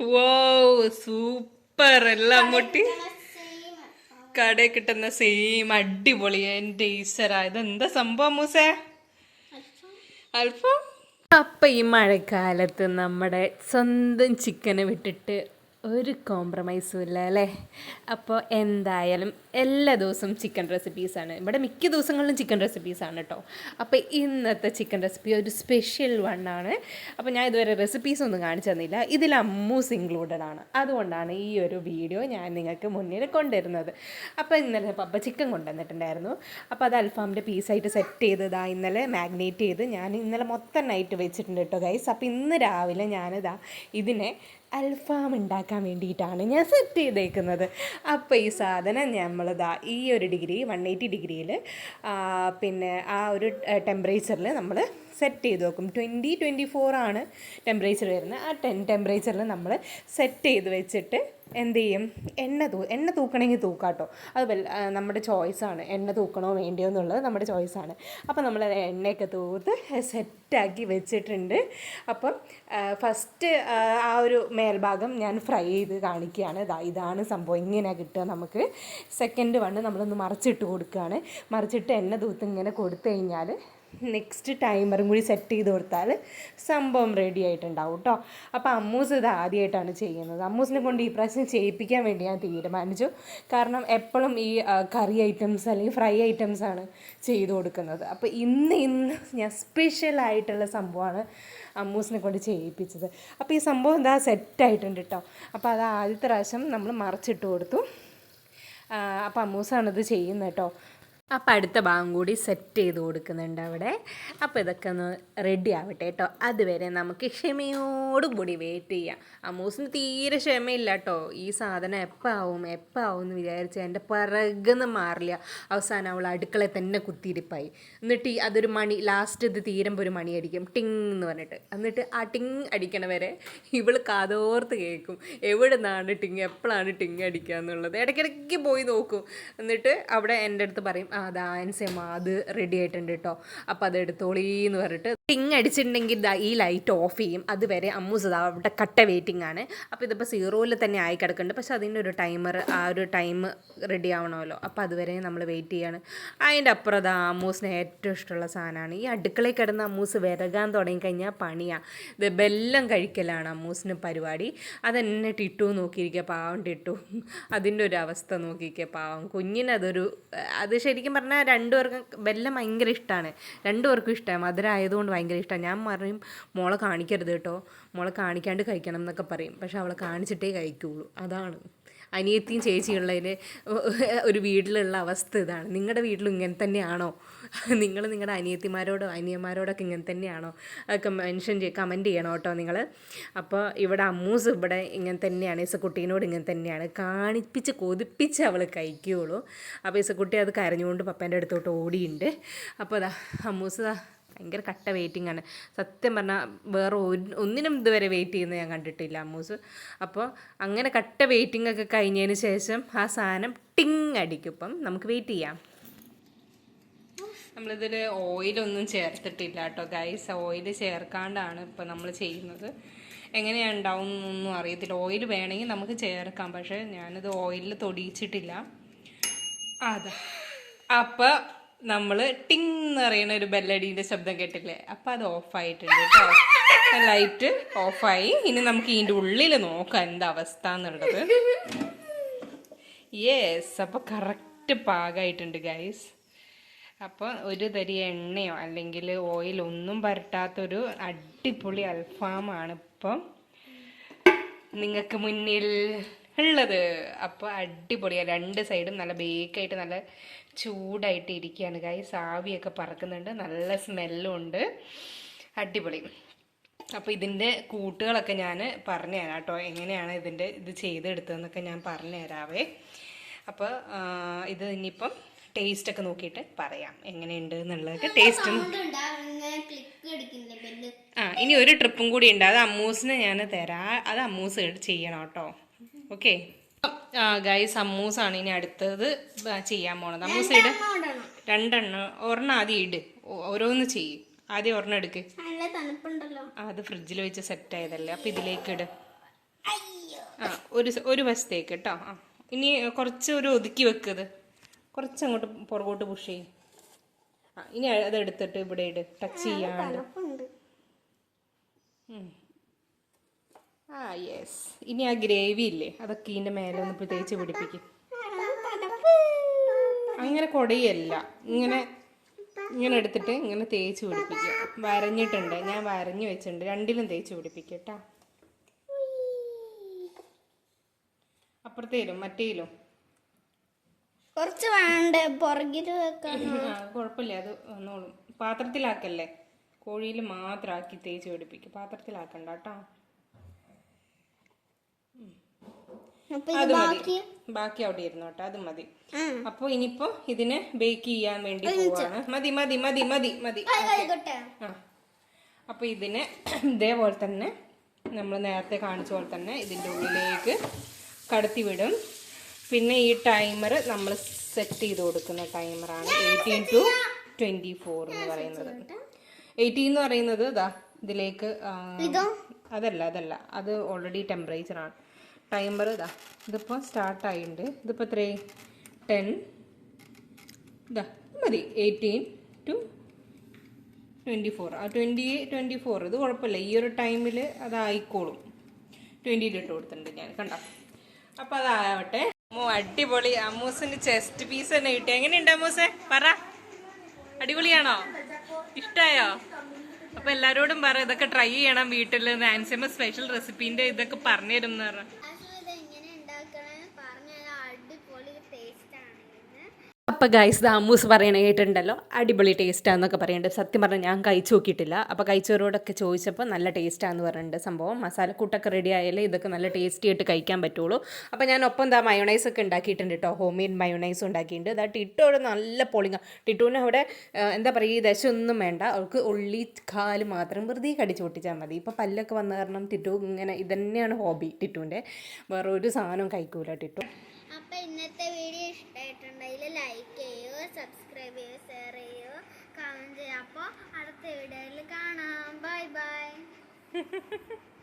വോ സൂപ്പർ എല്ലാം മുട്ടി. കടയിൽ കിട്ടുന്ന സെയിം അടിപൊളി. എന്റെ ഈശ്വര ഇതെന്താ സംഭവം മൂസേ? അല്പം അപ്പം ഈ മഴക്കാലത്ത് നമ്മുടെ സ്വന്തം ചിക്കനെ വിട്ടിട്ട് ഒരു കോംപ്രമൈസും ഇല്ല അല്ലേ? അപ്പോൾ എന്തായാലും എല്ലാ ദിവസവും ചിക്കൻ റെസിപ്പീസാണ് ഇവിടെ മിക്ക ദിവസങ്ങളിലും ചിക്കൻ റെസിപ്പീസാണ് കേട്ടോ അപ്പോൾ ഇന്നത്തെ ചിക്കൻ റെസിപ്പി ഒരു സ്പെഷ്യൽ വൺ ആണ്. അപ്പോൾ ഞാൻ ഇതുവരെ റെസിപ്പീസ് ഒന്നും കാണിച്ചു തന്നില്ല. ഇതിൽ അമ്മൂസ് ഇൻക്ലൂഡഡ് ആണ്. അതുകൊണ്ടാണ് ഈ ഒരു വീഡിയോ ഞാൻ നിങ്ങൾക്ക് മുന്നിൽ കൊണ്ടുവരുന്നത്. അപ്പോൾ ഇന്നലെ പപ്പ ചിക്കൻ കൊണ്ടുവന്നിട്ടുണ്ടായിരുന്നു. അപ്പോൾ അത് അൽഫാമിന്റെ പീസായിട്ട് സെറ്റ് ചെയ്തതാ ഇന്നലെ മാഗ്നേറ്റ് ചെയ്ത് ഞാൻ ഇന്നലെ മൊത്തം നൈറ്റ് വെച്ചിട്ടുണ്ട് കേട്ടോ ഗൈസ് അപ്പോൾ ഇന്ന് രാവിലെ ഞാനിതാ ഇതിനെ അൽഫാം ഉണ്ടാക്കാൻ വേണ്ടിയിട്ടാണ് ഞാൻ സെറ്റ് ചെയ്തേക്കുന്നത്. അപ്പോൾ ഈ സാധനം നമ്മളിതാ ഈ ഒരു ഡിഗ്രി വൺ എയ്റ്റി ഡിഗ്രിയിൽ പിന്നെ ആ ഒരു ടെമ്പറേച്ചറിൽ നമ്മൾ സെറ്റ് ചെയ്ത് വെക്കും. ട്വന്റി ട്വന്റി ഫോർ ആണ് ടെമ്പറേച്ചർ വരുന്നത്. ആ ടെൻ ടെമ്പറേച്ചറിൽ നമ്മൾ സെറ്റ് ചെയ്ത് വെച്ചിട്ട് എന്ത് ചെയ്യും? എണ്ണ തൂ എണ്ണ തൂക്കണമെങ്കിൽ തൂക്കാട്ടോ. അത് വല്ല- നമ്മുടെ ചോയ്സാണ് എണ്ണ തൂക്കണോ വേണ്ടിയോ എന്നുള്ളത് നമ്മുടെ ചോയ്സാണ് അപ്പോൾ നമ്മൾ എണ്ണയൊക്കെ തൂത്ത് സെറ്റാക്കി വെച്ചിട്ടുണ്ട്. അപ്പം ഫസ്റ്റ് ആ ഒരു മേൽഭാഗം ഞാൻ ഫ്രൈ ചെയ്ത് കാണിക്കുകയാണ്. ഇതാ ഇതാണ് സംഭവം. ഇങ്ങനെ കിട്ടുക നമുക്ക്. സെക്കൻഡ് വണ്ണ് നമ്മളൊന്ന് മറിച്ചിട്ട് കൊടുക്കുകയാണ്. മറിച്ചിട്ട് എണ്ണ തൂത്ത് ഇങ്ങനെ കൊടുത്തു കഴിഞ്ഞാൽ നെക്സ്റ്റ് ടൈമറും കൂടി സെറ്റ് ചെയ്ത് കൊടുത്താൽ സംഭവം റെഡി ആയിട്ടുണ്ടാവും കേട്ടോ അപ്പോൾ അമ്മൂസ് ഇത് ആദ്യമായിട്ടാണ് ചെയ്യുന്നത്. അമ്മൂസിനെ കൊണ്ട് ഈ പ്രാവശ്യം ചെയ്യിപ്പിക്കാൻ വേണ്ടി ഞാൻ തീരുമാനിച്ചു. കാരണം എപ്പോഴും ഈ കറി ഐറ്റംസ് അല്ലെങ്കിൽ ഫ്രൈ ഐറ്റംസ് ആണ് ചെയ്തു കൊടുക്കുന്നത്. അപ്പോൾ ഇന്ന് ഇന്ന് ഞാൻ സ്പെഷ്യൽ ആയിട്ടുള്ള സംഭവമാണ് അമ്മൂസിനെ കൊണ്ട് ചെയ്യിപ്പിച്ചത്. അപ്പോൾ ഈ സംഭവം എന്താ സെറ്റായിട്ടുണ്ട് കേട്ടോ അപ്പോൾ അത് ആദ്യത്തെ പ്രാവശ്യം നമ്മൾ മറച്ചിട്ട് കൊടുത്തു. അപ്പോൾ അമ്മൂസാണിത് ചെയ്യുന്നത് കേട്ടോ അപ്പം അടുത്ത ഭാഗം കൂടി സെറ്റ് ചെയ്ത് കൊടുക്കുന്നുണ്ട് അവിടെ. അപ്പോൾ ഇതൊക്കെ ഒന്ന് റെഡി ആവട്ടെ കേട്ടോ അതുവരെ നമുക്ക് ക്ഷമയോടുകൂടി വെയിറ്റ് ചെയ്യാം. അമ്മൂസിന് തീരെ ക്ഷമയില്ല കേട്ടോ ഈ സാധനം എപ്പോൾ ആവും എപ്പോൾ ആവും എന്ന് വിചാരിച്ച് എന്റെ പിറകുന്ന് മാറില്ല. അവസാനം അവൾ അടുക്കളയിൽ തന്നെ കുത്തിയിരിപ്പായി. എന്നിട്ട് ഈ അതൊരു മണി ലാസ്റ്റ് ഇത് തീരുമ്പോൾ ഒരു മണി അടിക്കും ടിങ് എന്ന് പറഞ്ഞിട്ട്. എന്നിട്ട് ആ ടിങ് അടിക്കണ വരെ ഇവൾ കാതോർത്ത് കേൾക്കും. എവിടെ നിന്നാണ് ടിങ് എപ്പോഴാണ് ടിങ് അടിക്കുക എന്നുള്ളത് ഇടയ്ക്കിടയ്ക്ക് പോയി നോക്കും. എന്നിട്ട് അവിടെ എന്റെ അടുത്ത് പറയും അത് ആൻസേമ അത് റെഡി ആയിട്ടുണ്ട് കേട്ടോ അപ്പോൾ അത് എടുത്തോളീ എന്ന് പറഞ്ഞിട്ട് ടിങ് അടിച്ചിട്ടുണ്ടെങ്കിൽ ഈ ലൈറ്റ് ഓഫ് ചെയ്യും. അതുവരെ അമ്മൂസ് അവിടെ കട്ട വെയിറ്റിംഗ് ആണ്. അപ്പോൾ ഇതിപ്പോൾ സീറോയിൽ തന്നെ ആയി കിടക്കുന്നുണ്ട്. പക്ഷെ അതിന്റെ ഒരു ടൈമർ ആ ഒരു ടൈം റെഡി ആവണമല്ലോ. അപ്പോൾ അതുവരെ നമ്മൾ വെയിറ്റ് ചെയ്യാണ്. അതിന്റെ അപ്പുറം ദാ അമ്മൂസിന് ഏറ്റവും ഇഷ്ടമുള്ള സാധനമാണ് ഈ അടുക്കളയിൽ കിടന്ന് അമ്മൂസ് വിരകാൻ തുടങ്ങിക്കഴിഞ്ഞാൽ പണിയാണ് ഇത് ബെല്ലം കഴിക്കലാണ് അമ്മൂസിന് പരിപാടി. അതെന്നെ ടിട്ടു നോക്കിയിരിക്കുക. പാവം ടിട്ടു. അതിന്റെ ഒരു അവസ്ഥ നോക്കിയിരിക്കുക. പാവം കുഞ്ഞിനതൊരു അത് ശരിക്കും പറഞ്ഞാൽ രണ്ടുപേർക്കും ബെല്ലം ഭയങ്കര ഇഷ്ടമാണ് രണ്ടുപേർക്കും ഇഷ്ടമാണ് മധുരം ആയതുകൊണ്ട് ഭയങ്കര ഇഷ്ടമാണ് ഞാൻ പറയും മോളെ കാണിക്കരുത് കേട്ടോ. മോളെ കാണിക്കാണ്ട് കഴിക്കണം എന്നൊക്കെ പറയും. പക്ഷെ അവളെ കാണിച്ചിട്ടേ കഴിക്കുള്ളൂ. അതാണ്. അനിയത്തിയും ചേച്ചിയുള്ളതിന് ഒരു വീട്ടിലുള്ള അവസ്ഥ ഇതാണ്. നിങ്ങളുടെ വീട്ടിലും ഇങ്ങനെ തന്നെയാണോ? നിങ്ങൾ നിങ്ങളുടെ അനിയത്തിമാരോടോ അനിയന്മാരോടൊക്കെ ഇങ്ങനെ തന്നെയാണോ? അതൊക്കെ മെൻഷൻ ചെയ്ത് കമന്റ് ചെയ്യണം കേട്ടോ നിങ്ങൾ അപ്പോൾ ഇവിടെ അമ്മൂസ് ഇവിടെ ഇങ്ങനെ തന്നെയാണ്. ഇസക്കുട്ടീനോട് ഇങ്ങനെ തന്നെയാണ്. കാണിപ്പിച്ച് കൊതിപ്പിച്ച് അവൾ കഴിക്കുകയുള്ളൂ അപ്പോൾ ഇസക്കുട്ടി അത് കരഞ്ഞുകൊണ്ട് പപ്പേന്റെ അടുത്തോട്ട് ഓടിയുണ്ട്. അപ്പോൾ അതാ അമ്മൂസ് ഭയങ്കര കട്ട വെയിറ്റിംഗ് ആണ്. സത്യം പറഞ്ഞാൽ വേറെ ഒന്നിനും ഇതുവരെ വെയിറ്റ് ചെയ്യുന്നത് ഞാൻ കണ്ടിട്ടില്ല അമ്മൂസ്. അപ്പോൾ അങ്ങനെ കട്ട വെയിറ്റിംഗ് ഒക്കെ കഴിഞ്ഞതിന് ശേഷം ആ സാധനം ടിങ് അടിക്കും. ഇപ്പം നമുക്ക് വെയിറ്റ് ചെയ്യാം. നമ്മളിതിൽ ഓയിലൊന്നും ചേർത്തിട്ടില്ല കേട്ടോ ഗൈസ് ഓയിൽ ചേർക്കാണ്ടാണ് ഇപ്പോൾ നമ്മൾ ചെയ്യുന്നത്. എങ്ങനെയാണ് ഉണ്ടാവും എന്നൊന്നും അറിയത്തില്ല. ഓയിൽ വേണമെങ്കിൽ നമുക്ക് ചേർക്കാം. പക്ഷേ ഞാനിത് ഓയിലിൽ തൊടിയിച്ചിട്ടില്ല. അതാ. അപ്പം നമ്മൾ ടിങ് എന്ന് പറയുന്ന ഒരു ബെല്ലടീന്റെ ശബ്ദം കേട്ടില്ലേ? അപ്പം അത് ഓഫായിട്ടുണ്ട് കേട്ടോ ലൈറ്റ് ഓഫായി ഇനി നമുക്ക് ഇതിന്റെ ഉള്ളിൽ നോക്കാം എന്താ അവസ്ഥ എന്നുള്ളത്. യെസ് അപ്പോൾ കറക്റ്റ് പാകമായിട്ടുണ്ട് ഗൈസ് അപ്പോൾ ഒരു തരി എണ്ണയോ അല്ലെങ്കിൽ ഓയിൽ ഒന്നും പരട്ടാത്തൊരു അടിപൊളി അൽഫാമാണ് ഇപ്പം. നിങ്ങൾക്ക് മുന്നിൽ ഉള്ളത്. അപ്പോൾ അടിപൊളിയാണ് രണ്ട് സൈഡും നല്ല ബേക്കായിട്ട് നല്ല ചൂടായിട്ട് ഇരിക്കുകയാണ് ഗൈസ് ആവിയൊക്കെ പറക്കുന്നുണ്ട്. നല്ല സ്മെല്ലും ഉണ്ട്. അടിപൊളി. അപ്പോൾ ഇതിന്റെ കൂട്ടുകളൊക്കെ ഞാൻ പറഞ്ഞു തരാം കേട്ടോ. എങ്ങനെയാണ് ഇതിന്റെ ഇത് ചെയ്തെടുത്തതെന്നൊക്കെ ഞാൻ പറഞ്ഞു തരാവേ അപ്പോൾ ഇത് ഇനിയിപ്പം ടേസ്റ്റ് ഒക്കെ നോക്കിയിട്ട് പറയാം. എങ്ങനെയുണ്ട് എന്നുള്ളതൊക്കെ ടേസ്റ്റ് ആ ഇനി ഒരു ട്രിപ്പും കൂടി ഉണ്ട്. അത് അമ്മൂസിന് ഞാൻ തരാം. അത് അമ്മൂസ് ചെയ്യണം കേട്ടോ. ഓക്കെ. ഗൈസ് അമ്മൂസാണ് ഇനി അടുത്തത് ചെയ്യാൻ പോണത്. അമ്മൂസ് ഇട. രണ്ടെണ്ണം. ഒരെണ്ണം ആദ്യം ഇട്. ഓരോന്ന് ചെയ്യും. ആദ്യം ഒരെണ്ണം എടുക്ക്. അത് ഫ്രിഡ്ജിൽ വെച്ച് സെറ്റ് ആയതല്ലേ. അപ്പം ഇതിലേക്ക് ഇട്. ആ ഒരു ഒരു വശത്തേക്ക് കേട്ടോ ആ ഇനി കുറച്ച് ഒരു ഒതുക്കി വെക്കത് കുറച്ച് അങ്ങോട്ട് പുറകോട്ട് പുഷ് ചെയ്യും. ആ ഇനി അത് എടുത്തിട്ട് ഇവിടെ ഇട്. ടച്ച് ചെയ്യാണ്ട്. ആ യെസ് ഇനി ആ ഗ്രേവി ഇല്ലേ? അതൊക്കെ ഇതിന്റെ മേലെ ഒന്ന് പ്രത്യേകിച്ച് പിടിപ്പിക്കും. അങ്ങനെ കൊടയല്ല. ഇങ്ങനെ ഇങ്ങനെ എടുത്തിട്ട് ഇങ്ങനെ തേച്ച് പിടിപ്പിക്കുക വരഞ്ഞിട്ടുണ്ട്. ഞാൻ വരഞ്ഞു വെച്ചിട്ടുണ്ട്. രണ്ടിലും തേച്ച് പിടിപ്പിക്കുക കേട്ടോ. അപ്പുറത്തേലും മറ്റേലും കുറച്ച് വേണ്ട? വെക്കാൻ കുഴപ്പമില്ല. അത് വന്നോളും. പാത്രത്തിലാക്കല്ലേ? കോഴിയിൽ മാത്രം ആക്കി തേച്ച് പിടിപ്പിക്കും. പാത്രത്തിലാക്കണ്ട കേട്ടോ അപ്പൊ അത് മതി. ബാക്കി? അവിടെ ഇരുന്നു കേട്ടോ അത് മതി. അപ്പൊ ഇനിയിപ്പോ ഇതിനെ ബേക്ക് ചെയ്യാൻ വേണ്ടി പോവാണ്. മതി മതി മതി മതി മതി. അപ്പൊ ആ. ഇതിനെ ഇതേപോലെ തന്നെ നമ്മൾ നേരത്തെ കാണിച്ച പോലെ തന്നെ ഇതിന്റെ ഉള്ളിലേക്ക് കടത്തി വിടും. പിന്നെ ഈ ടൈമർ നമ്മൾ സെറ്റ് ചെയ്ത് കൊടുക്കുന്ന ടൈമറാണ് എയ്റ്റീൻ ടു ട്വന്റി ഫോർ എന്ന് പറയുന്നത്. എയ്റ്റീൻ എന്ന് പറയുന്നത് ഇതാ ഇതിലേക്ക് അതല്ല അതല്ല. അത് ഓൾറെഡി ടെമ്പറേച്ചറാണ് ടൈമർ ഇതാ. ഇതിപ്പോൾ സ്റ്റാർട്ടായിട്ടുണ്ട് ഇതിപ്പോൾ എത്രയായി ടെൻ. ഇതാ മതി. Eighteen to twenty four. ആ ട്വന്റി ട്വന്റി ഫോർ. ഇത് കുഴപ്പമില്ല. ഈ ഒരു ടൈമിൽ അതായിക്കോളും. ട്വന്റിയിൽ ഇട്ട് കൊടുത്തിട്ടുണ്ട് ഞാൻ. കണ്ടോ? അപ്പോൾ അതാവട്ടെ. അമ്മോ അടിപൊളി. അമ്മൂസിന്റെ ചെസ്റ്റ് പീസ് തന്നെ കിട്ടി. എങ്ങനെയുണ്ട് അമ്മൂസെ? പറ. അടിപൊളിയാണോ? ഇഷ്ടമായോ അപ്പോൾ എല്ലാവരോടും പറ ഇതൊക്കെ ട്രൈ ചെയ്യണം വീട്ടിൽ നാൻസിയമ്മ സ്പെഷ്യൽ റെസിപ്പീന്റെ ഇതൊക്കെ പറഞ്ഞു തരും എന്ന് പറഞ്ഞു. അപ്പോൾ ഗൈസ് ദാമൂസ് പറയണ കേട്ടിട്ടുണ്ടല്ലോ? അടിപൊളി ടേസ്റ്റാന്നൊക്കെ പറയുന്നുണ്ട് സത്യം പറഞ്ഞാൽ ഞാൻ കഴിച്ചു നോക്കിയിട്ടില്ല. അപ്പോൾ കഴിച്ചവരോടൊക്കെ ചോദിച്ചപ്പോൾ നല്ല ടേസ്റ്റാന്ന് പറയുന്നുണ്ട് സംഭവം. മസാലക്കൂട്ടൊക്കെ റെഡി ആയാലേ ഇതൊക്കെ നല്ല ടേസ്റ്റി ആയിട്ട് കഴിക്കാൻ പറ്റുള്ളൂ. അപ്പോൾ ഞാൻ ഒപ്പം എന്താ മയോണൈസ് ഒക്കെ ഉണ്ടാക്കിയിട്ടുണ്ട് കേട്ടോ ഹോം മെയ്ഡ് മയോണൈസ് ഉണ്ടാക്കിയിട്ടുണ്ട് അതാ ടിട്ടോടെ നല്ല പൊളിങ്ങ ടിട്ടൂവിന് അവിടെ എന്താ പറയുക ഈ ഒന്നും വേണ്ട. അവൾക്ക് ഉള്ളി കാൽ മാത്രം വെറുതെ കടിച്ചു പൊട്ടിച്ചാൽ മതി. ഇപ്പോൾ പല്ലൊക്കെ വന്ന കാരണം ടിറ്റു ഇങ്ങനെ ഇതന്നെയാണ് ഹോബി ടിറ്റുവിന്റെ വേറെ ഒരു സാധനവും കഴിക്കൂല ടിറ്റു അപ്പോൾ ഇന്നത്തെ വീഡിയോ ഇഷ്ടമായിട്ടുണ്ടെങ്കിൽ ലൈക്ക് ചെയ്യുക സബ്സ്ക്രൈബ് ചെയ്യുക ഷെയർ ചെയ്യുക കമന്റ് ചെയ്യുക അപ്പോൾ അടുത്ത വീഡിയോയിൽ കാണാം. Bye bye